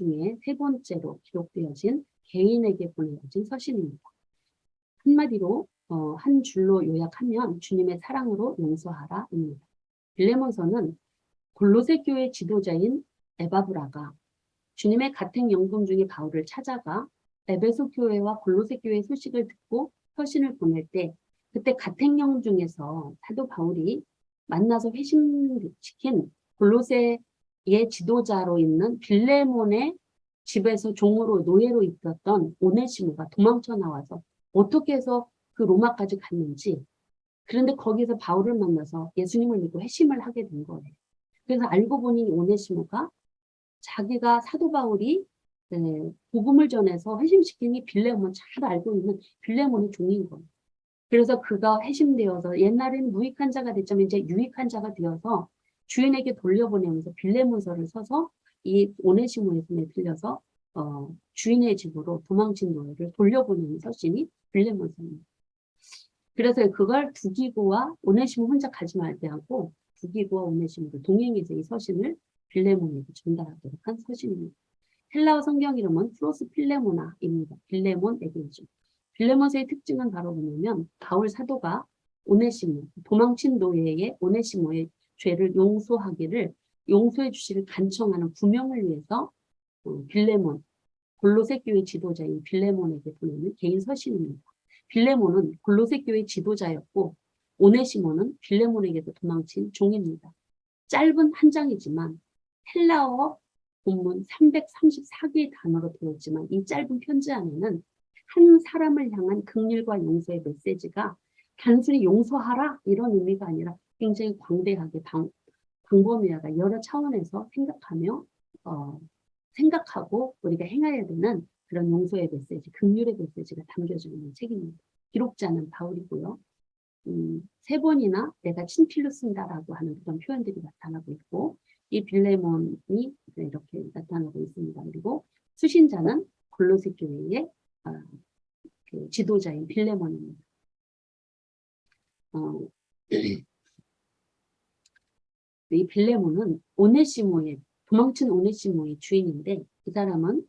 중에 세 번째로 기록되어진 개인에게 보내어진 서신입니다. 한마디로 어, 한 줄로 요약하면 주님의 사랑으로 용서하라입니다. 빌레몬서는 골로새 교회 지도자인 에바브라가 주님의 가택 연금 중에 바울을 찾아가 에베소 교회와 골로새 교회 소식을 듣고 서신을 보낼 때 그때 가택령 중에서 사도 바울이 만나서 회심시킨 골로새의 지도자로 있는 빌레몬의 집에서 종으로 노예로 있었던 오네시모가 도망쳐 나와서 어떻게 해서 그 로마까지 갔는지 그런데 거기서 바울을 만나서 예수님을 믿고 회심을 하게 된 거예요. 그래서 알고 보니 오네시모가 자기가 사도 바울이 네, 복음을 전해서 회심시킨 이 빌레몬 잘 알고 있는 빌레몬의 종인 거예요. 그래서 그가 회심되어서 옛날에는 무익한 자가 됐지만 이제 유익한 자가 되어서 주인에게 돌려보내면서 빌레몬서를 써서 이 오네시모의 손에 빌려서 어, 주인의 집으로 도망친 노예를 돌려보내는 서신이 빌레몬서입니다. 그래서 그걸 두기고와 오네시모 혼자 가지 말게 하고 두기고와 오네시모를 동행해서 이 서신을 빌레몬에게 전달하도록 한 서신입니다. 헬라어 성경 이름은 프로스 필레모나입니다. 빌레몬 에게죠. 빌레몬서의 특징은 바로 뭐냐면 바울 사도가 오네시모, 도망친 노예의 오네시모의 죄를 용서하기를 용서해 주시를 간청하는 구명을 위해서 어, 빌레몬, 골로새 교회 지도자인 빌레몬에게 보내는 개인 서신입니다. 빌레몬은 골로새 교회 지도자였고 오네시모는 빌레몬에게도 도망친 종입니다. 짧은 한 장이지만 헬라어 본문 334개의 단어로 되어 있지만 이 짧은 편지 안에는 한 사람을 향한 극률과 용서의 메시지가 단순히 용서하라 이런 의미가 아니라 굉장히 광대하게 방, 광범위하다 여러 차원에서 생각하며 어, 생각하고 우리가 행해야 되는 그런 용서의 메시지, 극률의 메시지가 담겨져 있는 책입니다. 기록자는 바울이고요. 음, 세 번이나 내가 친필로 쓴다라고 하는 그런 표현들이 나타나고 있고 이 빌레몬이 이렇게 나타나고 있습니다. 그리고 수신자는 골로새 교회의 어, 그 지도자인 빌레몬입니다. 어, 이 빌레몬은 오네시모의 도망친 오네시모의 주인인데 이 사람은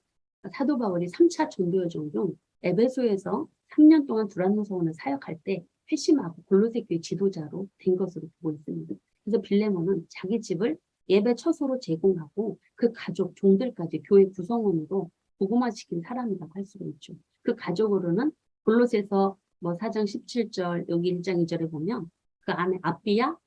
사도 바울이 3차 전도 여정 중 에베소에서 3년 동안 두란노 서원을 사역할 때 회심하고 골로새 교회 지도자로 된 것으로 보고 있습니다. 그래서 빌레몬은 자기 집을 예배 처소로 제공하고 그 가족, 종들까지 교회 구성원으로 복음화시킨 사람이라고 할 수가 있죠. 그 가족으로는 골로새서 뭐 4장 17절 여기 1장 2절에 보면 그 안에 아비야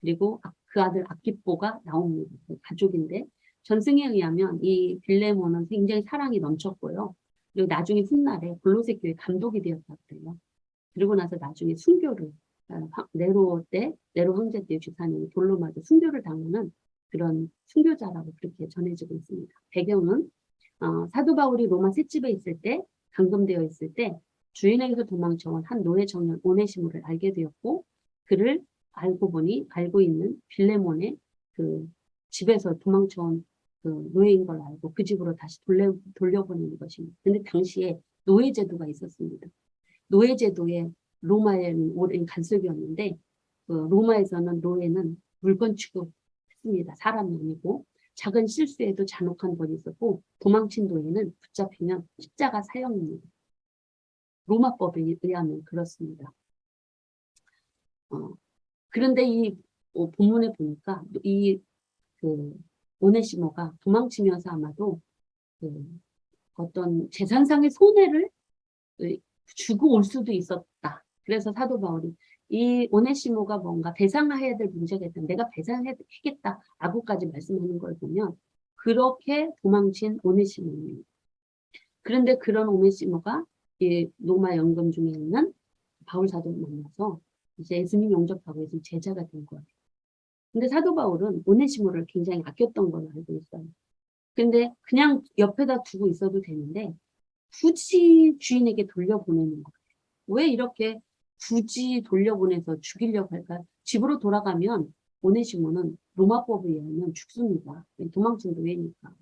그리고 그 아들 아키뽀가 나옵니다. 그 가족인데 전승에 의하면 이 빌레몬은 굉장히 사랑이 넘쳤고요. 그리고 나중에 훗날에 골로새 교회 감독이 되었다고 그래요. 그리고 나서 나중에 순교를 어, 네로 때 네로 황제 때 주사님이 돌로 맞아 순교를 당하는 그런 순교자라고 그렇게 전해지고 있습니다. 배경은 어, 사도 바울이 로마 셋집에 있을 때 감금되어 있을 때 주인에게서 도망쳐온 한 노예 청년 오네시모를 알게 되었고 그를 알고 보니 알고 있는 빌레몬의 그 집에서 도망쳐온 그 노예인 걸 알고 그 집으로 다시 돌려, 돌려보내는 것입니다. 근데 당시에 노예제도가 있었습니다. 노예제도에 로마에는 오랜 간섭이었는데 그 로마에서는 노예는 물건 취급했습니다. 사람이 아니고 작은 실수에도 잔혹한 벌이 있었고 도망친 노예는 붙잡히면 십자가 사형입니다. 로마법에 의하면 그렇습니다. 어, 그런데 이 어, 본문에 보니까 이 그 오네시모가 도망치면서 아마도 그 어떤 재산상의 손해를 주고 올 수도 있었다. 그래서 사도 바울이 이 오네시모가 뭔가 배상해야 될 문제가 있다. 내가 배상해야겠다. 라고까지 말씀하는 걸 보면 그렇게 도망친 오네시모입니다. 그런데 그런 오네시모가 이 로마 연금 중에 있는 바울 사도를 만나서 이제 예수님 영접하고 예수님 제자가 된 거예요. 근데 사도 바울은 오네시모를 굉장히 아꼈던 걸로 알고 있어요. 근데 그냥 옆에다 두고 있어도 되는데 굳이 주인에게 돌려보내는 거예요. 왜 이렇게 굳이 돌려보내서 죽이려고 할까? 집으로 돌아가면 오네시모는 로마법에 의하면 죽습니다. 도망친 노예니까.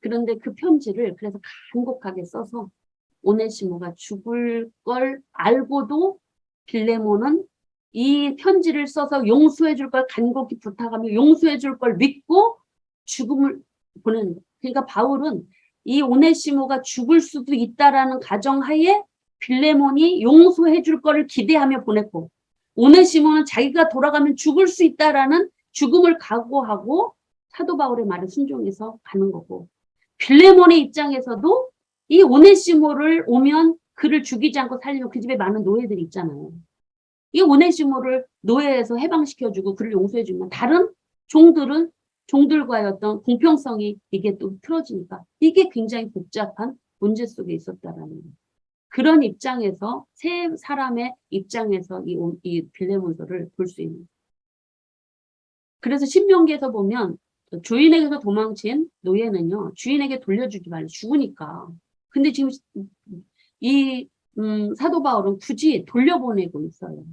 그런데 그 편지를 그래서 간곡하게 써서 오네시모가 죽을 걸 알고도 빌레몬은 이 편지를 써서 용서해 줄 걸 간곡히 부탁하며 용서해 줄 걸 믿고 죽음을 보내는 그러니까 바울은 이 오네시모가 죽을 수도 있다라는 가정하에 빌레몬이 용서해 줄 거를 기대하며 보냈고 오네시모는 자기가 돌아가면 죽을 수 있다라는 죽음을 각오하고 사도 바울의 말에 순종해서 가는 거고 빌레몬의 입장에서도 이 오네시모를 오면 그를 죽이지 않고 살리면 그 집에 많은 노예들이 있잖아요. 이 오네시모를 노예에서 해방시켜주고 그를 용서해주면 다른 종들은 종들과의 어떤 공평성이 이게 또 틀어지니까 이게 굉장히 복잡한 문제 속에 있었다라는. 그런 입장에서 세 사람의 입장에서 이, 오- 이 빌레몬서를 볼 수 있는. 그래서 신명기에서 보면 주인에게서 도망친 노예는요 주인에게 돌려주지 말라 죽으니까 근데 지금 이 음, 사도 바울은 굳이 돌려보내고 있어요.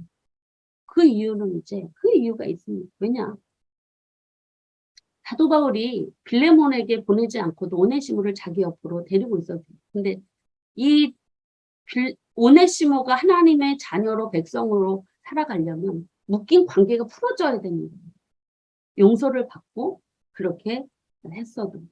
그 이유는 이제 그 이유가 있습니다. 왜냐? 사도 바울이 빌레몬에게 보내지 않고도 오네시모를 자기 옆으로 데리고 있었어요. 근데 이 빌- 오네시모가 하나님의 자녀로 백성으로 살아가려면 묶인 관계가 풀어져야 됩니다. 용서를 받고 그렇게 했어도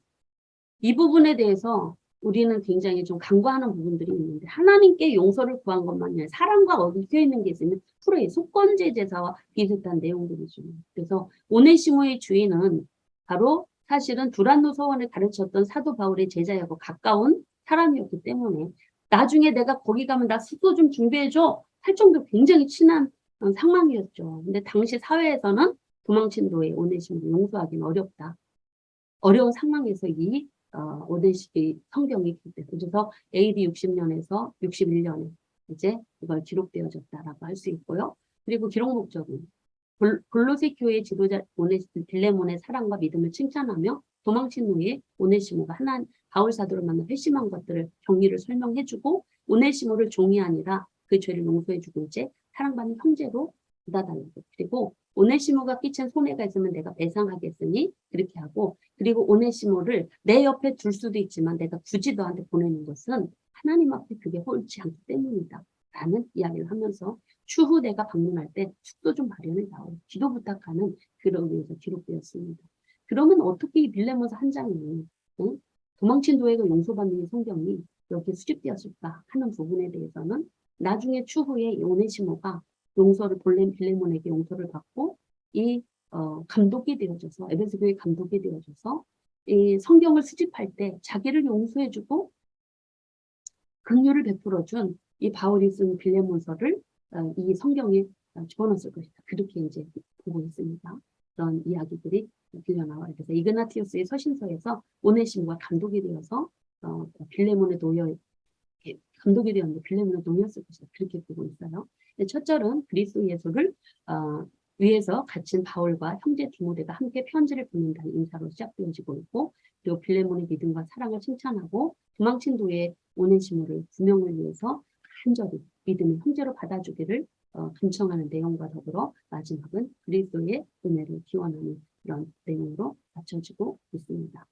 이 부분에 대해서 우리는 굉장히 좀 간과하는 부분들이 있는데 하나님께 용서를 구한 것만이 아니라 사랑과 얽혀 있는 게 있으면 프로의 속건제 제사와 비슷한 내용들이죠. 그래서 오네시모의 주인은 바로 사실은 두란노 서원을 가르쳤던 사도 바울의 제자였고 가까운 사람이었기 때문에 나중에 내가 거기 가면 나 숙소 좀 준비해줘 할 정도로 굉장히 친한 어, 상황이었죠. 근데 당시 사회에서는 도망친 노예 오네시모를 용서하기는 어렵다. 어려운 상황에서 이 어, 오데시 이 성경이 기록돼요. 그래서 AD 60년에서 61년에 이제 이걸 기록되어졌다라고 할 수 있고요. 그리고 기록 목적은 골- 골로새 교회 지도자 오네 빌레몬의 사랑과 믿음을 칭찬하며 도망친 후에 오네시모가 하나 바울 사도를 만나 회심한 것들을 정리를 설명해주고 오네시모를 종이 아니라 그 죄를 용서해주고 이제 사랑받는 형제로 받아달라고 그리고 오네시모가 끼친 손해가 있으면 내가 배상하겠으니 그렇게 하고 그리고 오네시모를 내 옆에 둘 수도 있지만 내가 굳이 너한테 보내는 것은 하나님 앞에 그게 옳지 않기 때문이다. 라는 이야기를 하면서 추후 내가 방문할 때 숙소 좀 마련해 다오. 기도 부탁하는 그런 위해서 기록되었습니다. 그러면 어떻게 이 빌레몬서 한 장이 응? 도망친 도에가 용서받는 이 성경이 여기에 수집되었을까 하는 부분에 대해서는 나중에 추후에 이 오네시모가 용서를 볼렘 빌레몬에게 용서를 받고 이 어, 감독이 되어져서 에베소 교회 감독이 되어져서 이 성경을 수집할 때 자기를 용서해주고 긍휼을 베풀어준 이 바울이 쓴 빌레몬서를 어, 이 성경에 어, 집어넣었을 것이다. 그렇게 이제 보고 있습니다. 그런 이야기들이 들려 나와요. 그래서 이그나티우스의 서신서에서 오네시모가 감독이 되어서 어, 빌레몬의 노여 감독이 되었는데 빌레몬의 노였을 것이다. 그렇게 보고 있어요. 근데 첫 절은 그리스도 예수를 어, 위에서 갇힌 바울과 형제 디모데가 함께 편지를 보낸다는 인사로 시작되어지고 있고 그리고 빌레몬의 믿음과 사랑을 칭찬하고 도망친 도의 오네시모를 구명을 위해서 간절히 믿음의 형제로 받아주기를 어, 간청하는 내용과 더불어 마지막은 그리스도의 은혜를 기원하는 그런 내용으로 맞춰지고 있습니다.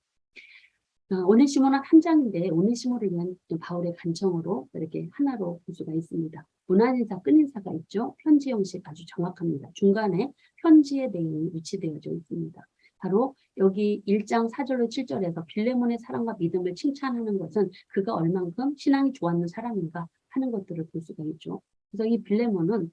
어, 오네시모는 한 장인데 오네시모를 위한 바울의 간청으로 이렇게 하나로 볼 수가 있습니다. 문안인사, 끝인사가 있죠. 편지 형식 아주 정확합니다. 중간에 편지의 내용이 위치되어져 있습니다. 바로 여기 1장 4절로 7절에서 빌레몬의 사랑과 믿음을 칭찬하는 것은 그가 얼만큼 신앙이 좋았는 사람인가 하는 것들을 볼 수가 있죠. 그래서 이 빌레몬은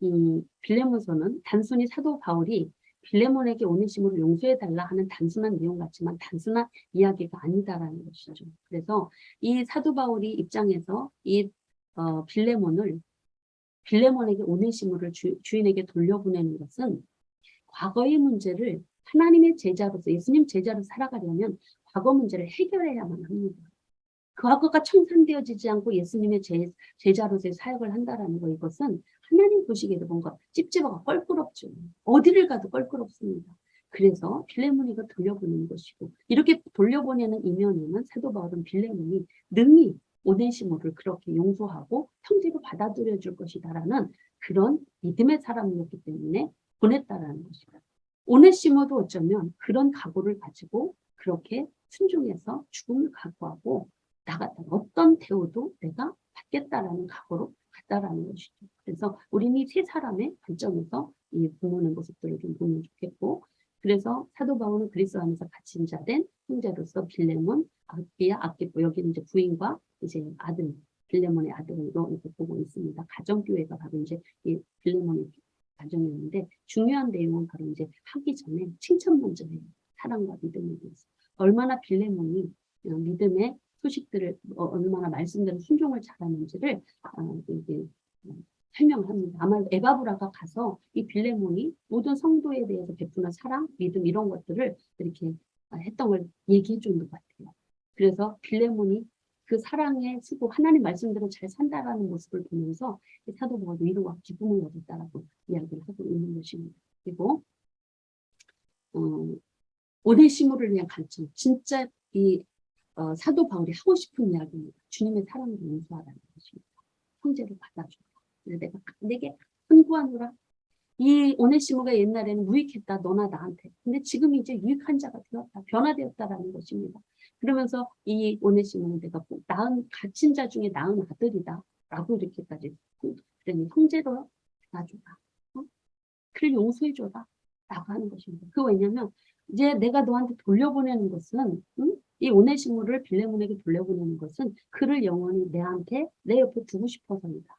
이 빌레몬서는 단순히 사도 바울이 빌레몬에게 오네시모를 용서해달라 하는 단순한 내용 같지만 단순한 이야기가 아니다라는 것이죠. 그래서 이 사도 바울이 입장에서 이 어, 빌레몬을 빌레몬에게 오네시모를 주, 주인에게 돌려보내는 것은 과거의 문제를 하나님의 제자로서 예수님 제자로 살아가려면 과거 문제를 해결해야만 합니다. 과거가 청산되어지지 않고 예수님의 제, 제자로서의 사역을 한다라는 거 이것은 하나님 보시기에도 뭔가 찝찝하고 껄끄럽죠. 어디를 가도 껄끄럽습니다. 그래서 빌레몬이가 돌려보내는 것이고 이렇게 돌려보내는 이면에는 사도 바울은 빌레몬이 능히 오네시모를 그렇게 용서하고 형제로 받아들여 줄 것이다라는 그런 믿음의 사람이었기 때문에 보냈다라는 것이다. 오네시모도 어쩌면 그런 각오를 가지고 그렇게 순종해서 죽음을 각오하고 나갔다. 어떤 대우도 내가 받겠다라는 각오로 갔다라는 것이죠. 그래서 우리는 이세 사람의 관점에서 이 보는 모습들을 좀 보면 좋겠고, 그래서 사도 바울은 그리스도 안에서 갇힌 자된 형제로서 빌레몬, 아기야, 아기뽀 여기는 이제 부인과 이제 아들 빌레몬의 아들로 이렇게 보고 있습니다. 가정교회가 바로 이제 이 빌레몬의 가정이었는데 중요한 내용은 바로 이제 하기 전에 칭찬 먼저 해요. 사랑과 믿음에 대해서 얼마나 빌레몬이 어, 믿음의 소식들을 어, 얼마나 말씀대로 순종을 잘하는지를 어, 이게 어, 설명합니다. 아마 에바브라가 가서 이 빌레몬이 모든 성도에 대해서 베푸는 사랑, 믿음 이런 것들을 이렇게 어, 했던 걸 얘기해 준 것 같아요. 그래서 빌레몬이 그 사랑에 쓰고 하나님 말씀대로 잘 산다라는 모습을 보면서 이 사도 바울도 위로와 기쁨을 얻었다라고 이야기를 하고 있는 것입니다. 그리고 어, 오네시모를 위한 관점, 진짜 이 어, 사도 바울이 하고 싶은 이야기입니다. 주님의 사랑을 용서하라는 것입니다. 형제를 받아줘라. 내가 내게 큰구하노라. 이 오네시모가 옛날에는 무익했다. 너나 나한테. 근데 지금 이제 유익한 자가 되었다. 변화되었다라는 것입니다. 그러면서 이 오네시모는 내가 꼭 낳은 갇힌 자 중에 낳은 아들이다. 라고 이렇게까지 그러니 형제로 받아줘라. 어? 그를 용서해줘라. 라고 하는 것입니다. 그 왜냐면 이제 내가 너한테 돌려보내는 것은 응? 이 오네시모를 빌레몬에게 돌려보내는 것은 그를 영원히 내한테 내 옆에 두고 싶어서이다.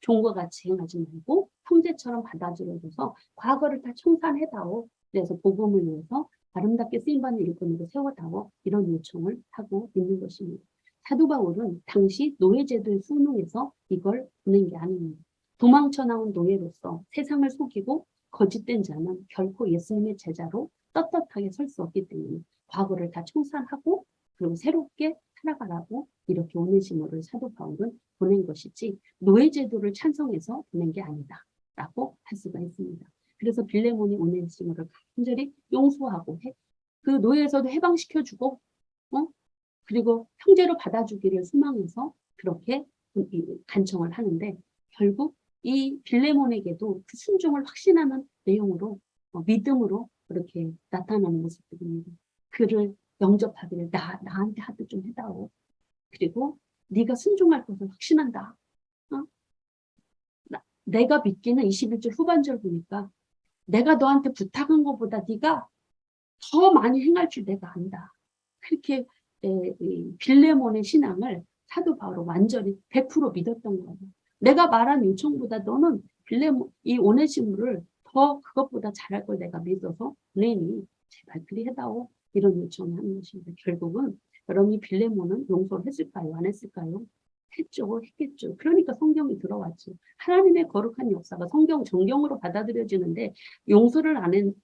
종과 같이 행하지 말고 형제처럼 받아들여줘서 과거를 다 청산해다오. 그래서 복음을 위해서 아름답게 쓰임받는 일꾼으로 세워다오. 이런 요청을 하고 있는 것입니다. 사도 바울은 당시 노예제도의 순응에서 이걸 보낸 게 아닙니다. 도망쳐 나온 노예로서 세상을 속이고 거짓된 자는 결코 예수님의 제자로 떳떳하게 설 수 없기 때문에 과거를 다 청산하고 그리고 새롭게 살아가라고 이렇게 오네시모를 사도 바울은 보낸 것이지 노예 제도를 찬성해서 보낸 게 아니다 라고 할 수가 있습니다. 그래서 빌레몬이 오네시모를 간절히 용서하고 해, 그 노예에서도 해방시켜주고 어? 그리고 형제로 받아주기를 소망해서 그렇게 간청을 하는데 결국 이 빌레몬에게도 그 순종을 확신하는 내용으로 어, 믿음으로 그렇게 나타나는 모습들입니다. 그를 영접하기를 나, 나한테 하도 좀 해다오. 그리고 네가 순종할 것을 확신한다. 어? 나, 내가 믿기는 21절 후반절 보니까 내가 너한테 부탁한 것보다 네가 더 많이 행할 줄 내가 안다. 그렇게 에, 빌레몬의 신앙을 사도 바로 완전히 100% 믿었던 거예요. 내가 말한 요청보다 너는 빌레몬 이 오네시무를 더 그것보다 잘할 걸 내가 믿어서 보내니 제발 그리 해다오 이런 요청을 하는 것입니다. 결국은 여러분이 빌레몬은 용서를 했을까요? 안 했을까요? 했죠. 했겠죠. 그러니까 성경이 들어왔죠. 하나님의 거룩한 역사가 성경 정경으로 받아들여지는데 용서를 안 한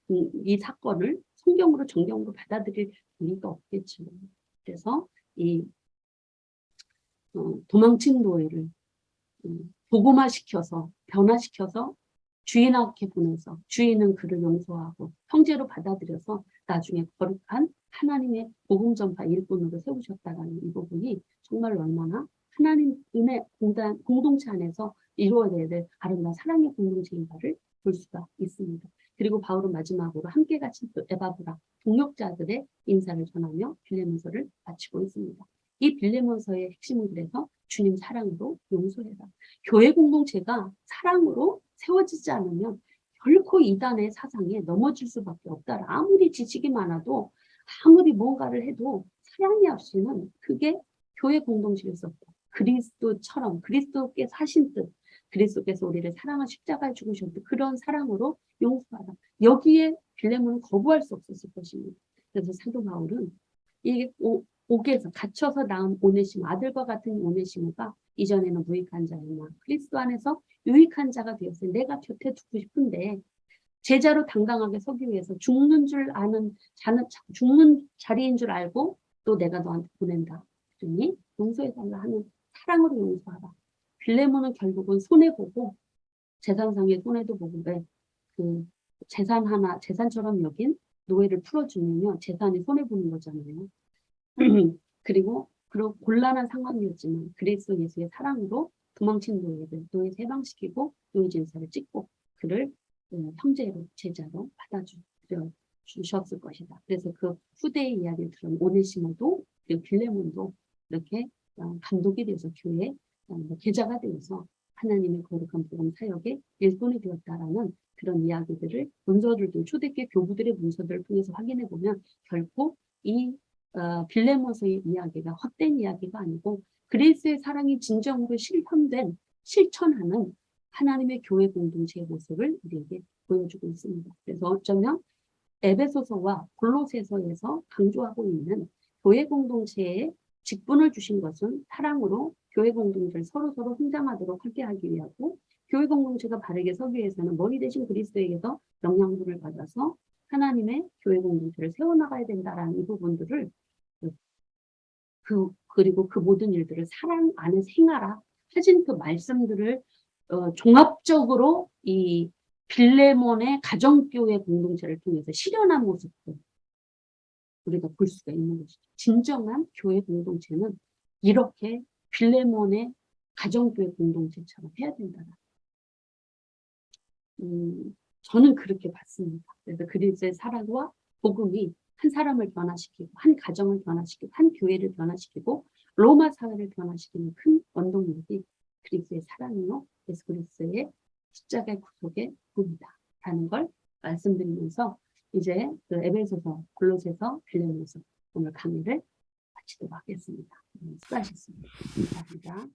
이 사건을 성경으로 정경으로 받아들일 리가 없겠죠. 그래서 이 어, 도망친 노예를 음, 복음화시켜서 변화시켜서 주인한테 보내서 주인은 그를 용서하고 형제로 받아들여서 나중에 거룩한 하나님의 복음 전파 일꾼으로 세우셨다라는 이 부분이 정말 얼마나 하나님 은혜 공단, 공동체 안에서 이루어져야 될 아름다운 사랑의 공동체인가를 볼 수가 있습니다. 그리고 바울은 마지막으로 함께 갇힌 에바브라 동역자들의 인사를 전하며 빌레몬서를 마치고 있습니다. 이 빌레몬서의 핵심은 그래서 주님 사랑으로 용서해라. 교회 공동체가 사랑으로 세워지지 않으면 결코 이단의 사상에 넘어질 수밖에 없다. 아무리 지식이 많아도 아무리 뭔가를 해도 사랑이 없이는 그게 교회 공동체에서 그리스도처럼 그리스도께 사신 뜻 그리스도께서 우리를 사랑한 십자가에 죽으셨듯 그런 사랑으로 용서하라. 여기에 빌레몬은 거부할 수 없었을 것입니다. 그래서 사도 바울은 이 옥에서 갇혀서 낳은 오네시모 아들과 같은 오네시모가 이전에는 무익한 자였나 그리스도 안에서 유익한 자가 되었어요. 내가 곁에 두고 싶은데 제자로 당당하게 서기 위해서 죽는 줄 아는 자는 죽는 자리인 줄 알고 또 내가 너한테 보낸다. 그러니 용서해달라 하는 사랑으로 용서하라. 빌레몬은 결국은 손해 보고 재산상의 손해도 보고 왜그 재산 하나 재산처럼 여긴 노예를 풀어주면 재산이 손해 보는 거잖아요. 그리고 그런 곤란한 상황이었지만 그리스도 예수의 사랑으로 도망친 노예를 노예 해방시키고 노예 진사를 찍고 그를 어, 형제로 제자로 받아주 주셨을 것이다. 그래서 그 후대의 이야기를 들은 오네시모도 그리고 빌레몬도 이렇게 어, 감독이 되어서 교회 어, 계자가 되어서 하나님의 거룩한 복음 사역의 일꾼이 되었다라는 그런 이야기들을 문서들도 초대교회 교부들의 문서들을 통해서 확인해 보면 결코 이 어, 빌레모스의 이야기가 헛된 이야기가 아니고 그리스의 사랑이 진정으로 실현된 실천하는 하나님의 교회 공동체의 모습을 우리에게 보여주고 있습니다. 그래서 어쩌면 에베소서와 골로새서에서 강조하고 있는 교회 공동체에 직분을 주신 것은 사랑으로 교회 공동체를 서로 서로 성장하도록 함께 하기 위하고 교회 공동체가 바르게 서기 위해서는 머리 대신 그리스도에게서 영향분을 받아서 하나님의 교회 공동체를 세워나가야 된다라는 이 부분들을 그 그리고 그 모든 일들을 사랑 안에 생활하 하신 그 말씀들을 어, 종합적으로 이 빌레몬의 가정교회 공동체를 통해서 실현한 모습들 우리가 볼 수가 있는 것이죠. 진정한 교회 공동체는 이렇게 빌레몬의 가정교회 공동체처럼 해야 된다. 음, 저는 그렇게 봤습니다. 그래서 그리스의 사랑과 복음이 한 사람을 변화시키고 한 가정을 변화시키고 한 교회를 변화시키고 로마 사회를 변화시키는 큰 원동력이 그리스의 사랑이요 예수 그리스의 십자가의 구속의 복음이다 라는 걸 말씀드리면서 이제 그 에베소서 골로새서 빌레몬서 오늘 강의를 마치도록 하겠습니다. 네, 수고하셨습니다. 감사합니다.